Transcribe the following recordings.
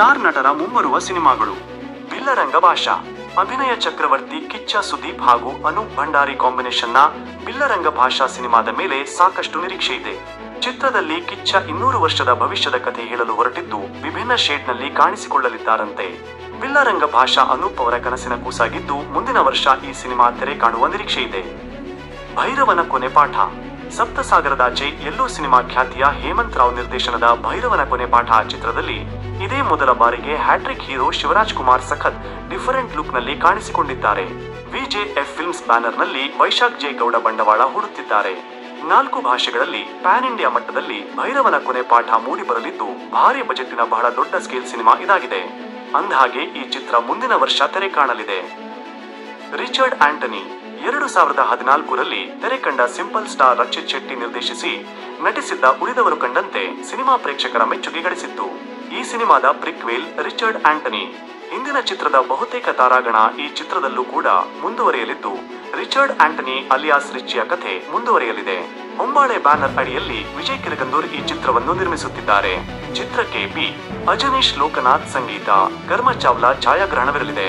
Star ನಟರ ಮುಂಬರುವ ಸಿನಿಮಾಗಳು. ಬಿಲ್ಲರಂಗ ಭಾಷಾ. ಅಭಿನಯ ಚಕ್ರವರ್ತಿ ಕಿಚ್ಚ ಸುದೀಪ್ ಹಾಗೂ ಅನೂಪ್ ಭಂಡಾರಿ ಕಾಂಬಿನೇಷನ್ನ ಬಿಲ್ಲರಂಗ ಭಾಷಾ ಸಿನಿಮಾದ ಮೇಲೆ ಸಾಕಷ್ಟು ನಿರೀಕ್ಷೆ ಇದೆ. ಚಿತ್ರದಲ್ಲಿ ಕಿಚ್ಚ ಇನ್ನೂರು ವರ್ಷದ ಭವಿಷ್ಯದ ಕಥೆ ಹೇಳಲು ಹೊರಟಿದ್ದು ವಿಭಿನ್ನ ಶೇಡ್ನಲ್ಲಿ ಕಾಣಿಸಿಕೊಳ್ಳಲಿದ್ದಾರಂತೆ. ಬಿಲ್ಲರಂಗ ಭಾಷಾ ಅನೂಪ್ ಅವರ ಕನಸಿನ ಕೂಸಾಗಿದ್ದು ಮುಂದಿನ ವರ್ಷ ಈ ಸಿನಿಮಾ ತೆರೆ ಕಾಣುವ ನಿರೀಕ್ಷೆ ಇದೆ. ಭೈರವನ ಕೊನೆ ಪಾಠ. ಸಪ್ತಸಾಗರದಾಚೆ ಎಲ್ಲೋ ಸಿನಿಮಾ ಖ್ಯಾತಿಯ ಹೇಮಂತ್ ರಾವ್ ನಿರ್ದೇಶನದ ಭೈರವನ ಕೊನೆ ಪಾಠ ಚಿತ್ರದಲ್ಲಿ ಇದೇ ಮೊದಲ ಬಾರಿಗೆ ಹ್ಯಾಟ್ರಿಕ್ ಹೀರೋ ಶಿವರಾಜ್ ಕುಮಾರ್ ಸಖತ್ ಡಿಫರೆಂಟ್ ಲುಕ್ನಲ್ಲಿ ಕಾಣಿಸಿಕೊಂಡಿದ್ದಾರೆ. ವಿಜೆಎಫ್ ಫಿಲ್ಮ್ಸ್ ಬ್ಯಾನರ್ನಲ್ಲಿ ವೈಶಾಖ್ ಜೆ ಗೌಡ ಬಂಡವಾಳ ಹೂಡುತ್ತಿದ್ದಾರೆ. ನಾಲ್ಕು ಭಾಷೆಗಳಲ್ಲಿ ಪ್ಯಾನ್ ಇಂಡಿಯಾ ಮಟ್ಟದಲ್ಲಿ ಭೈರವನ ಕೊನೆ ಪಾಠ ಮೂಡಿ ಬರಲಿದ್ದು ಭಾರಿ ಬಜೆಟ್ನ ಬಹಳ ದೊಡ್ಡ ಸ್ಕೇಲ್ ಸಿನಿಮಾ ಇದಾಗಿದೆ. ಅಂದಹಾಗೆ ಈ ಚಿತ್ರ ಮುಂದಿನ ವರ್ಷ ತೆರೆ ಕಾಣಲಿದೆ. ರಿಚರ್ಡ್ ಆಂಟನಿ ಎರಡು ಸಾವಿರದ ಹದಿನಾಲ್ಕರಲ್ಲಿ ತೆರೆ ಕಂಡ ಸಿಂಪಲ್ ಸ್ಟಾರ್ ರಕ್ಷಿತ್ ಶೆಟ್ಟಿ ನಿರ್ದೇಶಿಸಿ ನಟಿಸಿದ್ದ ಉಳಿದವರು ಕಂಡಂತೆ ಸಿನಿಮಾ ಪ್ರೇಕ್ಷಕರ ಮೆಚ್ಚುಗೆ ಗಳಿಸಿತ್ತು. ಈ ಸಿನಿಮಾದ ಪ್ರಿಕ್ವೇಲ್ ರಿಚರ್ಡ್ ಆಂಟನಿ. ಹಿಂದಿನ ಚಿತ್ರದ ಬಹುತೇಕ ತಾರಾಗಣ ಈ ಚಿತ್ರದಲ್ಲೂ ಕೂಡ ಮುಂದುವರಿಯಲಿದ್ದು, ರಿಚರ್ಡ್ ಆಂಟನಿ ಅಲಿಯಾಸ್ ರಿಚಿಯ ಕಥೆ ಮುಂದುವರಿಯಲಿದೆ. ಹೊಂಬಾಳೆ ಬ್ಯಾನರ್ ಅಡಿಯಲ್ಲಿ ವಿಜಯ್ ಕಿರಗಂದೂರ್ ಈ ಚಿತ್ರವನ್ನು ನಿರ್ಮಿಸುತ್ತಿದ್ದಾರೆ. ಚಿತ್ರಕ್ಕೆ ಪಿ. ಅಜನೀಶ್ ಲೋಕನಾಥ್ ಸಂಗೀತ ಕರ್ಮ ಚಾವ್ಲಾ ಛಾಯಾಗ್ರಹಣವಿರಲಿದೆ.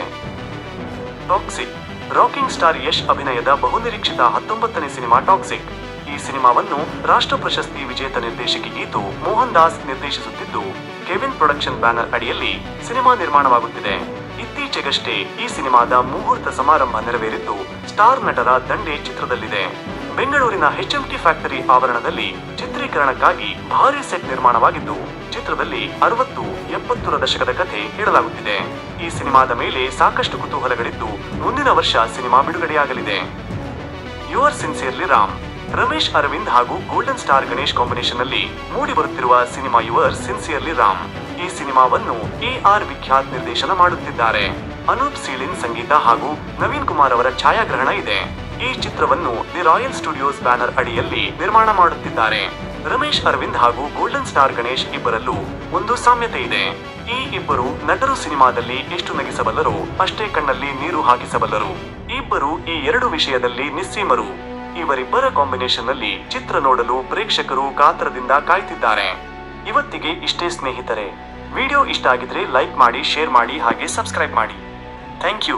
ಟಾಕ್ಸಿಕ್ ರಾಕಿಂಗ್ ಸ್ಟಾರ್ ಯಶ್ ಅಭಿನಯದ ಬಹುನಿರೀಕ್ಷಿತ ಹತ್ತೊಂಬತ್ತನೇ ಸಿನಿಮಾ ಟಾಕ್ಸಿಕ್. ಈ ಸಿನಿಮಾವನ್ನು ರಾಷ್ಟ್ರ ಪ್ರಶಸ್ತಿ ವಿಜೇತ ನಿರ್ದೇಶಕಿ ಗೀತು ಮೋಹನ್ ದಾಸ್ ನಿರ್ದೇಶಿಸುತ್ತಿದ್ದು, ಕೆವಿನ್ ಪ್ರೊಡಕ್ಷನ್ ಬ್ಯಾನರ್ ಅಡಿಯಲ್ಲಿ ಸಿನಿಮಾ ನಿರ್ಮಾಣವಾಗುತ್ತಿದೆ. ಇತ್ತೀಚೆಗಷ್ಟೇ ಈ ಸಿನಿಮಾದ ಮುಹೂರ್ತ ಸಮಾರಂಭ ನೆರವೇರಿದ್ದು, ಸ್ಟಾರ್ ನಟರ ದಂಡೆ ಚಿತ್ರದಲ್ಲಿದೆ. ಬೆಂಗಳೂರಿನ ಹೆಚ್ಎಂಟಿ ಫ್ಯಾಕ್ಟರಿ ಆವರಣದಲ್ಲಿ ಚಿತ್ರೀಕರಣಕ್ಕಾಗಿ ಭಾರಿ ಸೆಟ್ ನಿರ್ಮಾಣವಾಗಿದ್ದು ಚಿತ್ರದಲ್ಲಿ ಅರವತ್ತು, ಎಪ್ಪತ್ತರ ದಶಕದ ಕಥೆ ಹೇಳಲಾಗುತ್ತಿದೆ. ಈ ಸಿನಿಮಾದ ಮೇಲೆ ಸಾಕಷ್ಟು ಕುತೂಹಲಗಳಿದ್ದು ಮುಂದಿನ ವರ್ಷ ಸಿನಿಮಾ ಬಿಡುಗಡೆಯಾಗಲಿದೆ. ಯುವರ್ ಸಿನ್ಸಿಯರ್ಲಿ ರಾಮ್, ರಮೇಶ್ ಅರವಿಂದ್ ಹಾಗೂ ಗೋಲ್ಡನ್ ಸ್ಟಾರ್ ಗಣೇಶ್ ಕಾಂಬಿನೇಷನ್ನಲ್ಲಿ ಮೂಡಿ ಬರುತ್ತಿರುವ ಸಿನಿಮಾ ಯುವರ್ ಸಿನ್ಸಿಯರ್ಲಿ ರಾಮ್, ಈ ಸಿನಿಮಾವನ್ನು ಎ ಆರ್ ವಿಖ್ಯಾತ್ ನಿರ್ದೇಶನ ಮಾಡುತ್ತಿದ್ದಾರೆ. ಅನೂಪ್ ಸೀಳಿನ್ ಸಂಗೀತ ಹಾಗೂ ನವೀನ್ ಕುಮಾರ್ ಅವರ ಛಾಯಾಗ್ರಹಣ ಇದೆ. ಈ ಚಿತ್ರವನ್ನು ದಿ ರಾಯಲ್ ಸ್ಟುಡಿಯೋಸ್ ಬ್ಯಾನರ್ ಅಡಿಯಲ್ಲಿ ನಿರ್ಮಾಣ ಮಾಡುತ್ತಿದ್ದಾರೆ. ರಮೇಶ್ ಅರವಿಂದ್ ಹಾಗೂ ಗೋಲ್ಡನ್ ಸ್ಟಾರ್ ಗಣೇಶ್ ಇಬ್ಬರಲ್ಲೂ ಒಂದು ಸಾಮ್ಯತೆ ಇದೆ. ಈ ಇಬ್ಬರು ನಟರು ಸಿನಿಮಾದಲ್ಲಿ ಎಷ್ಟು ನಗಿಸಬಲ್ಲರು ಅಷ್ಟೇ ಕಣ್ಣಲ್ಲಿ ನೀರು ಹಾಕಿಸಬಲ್ಲರು. ಇಬ್ಬರು ಈ ಎರಡು ವಿಷಯದಲ್ಲಿ ನಿಸ್ಸೀಮರು. ಇವರಿಬ್ಬರ ಕಾಂಬಿನೇಷನ್ನಲ್ಲಿ ಚಿತ್ರ ನೋಡಲು ಪ್ರೇಕ್ಷಕರು ಕಾತರದಿಂದ ಕಾಯ್ತಿದ್ದಾರೆ. ಇವತ್ತಿಗೆ ಇಷ್ಟೇ ಸ್ನೇಹಿತರೆ. ವಿಡಿಯೋ ಇಷ್ಟ ಆಗಿದ್ರೆ ಲೈಕ್ ಮಾಡಿ, ಶೇರ್ ಮಾಡಿ ಹಾಗೆ ಸಬ್ಸ್ಕ್ರೈಬ್ ಮಾಡಿ. Thank you.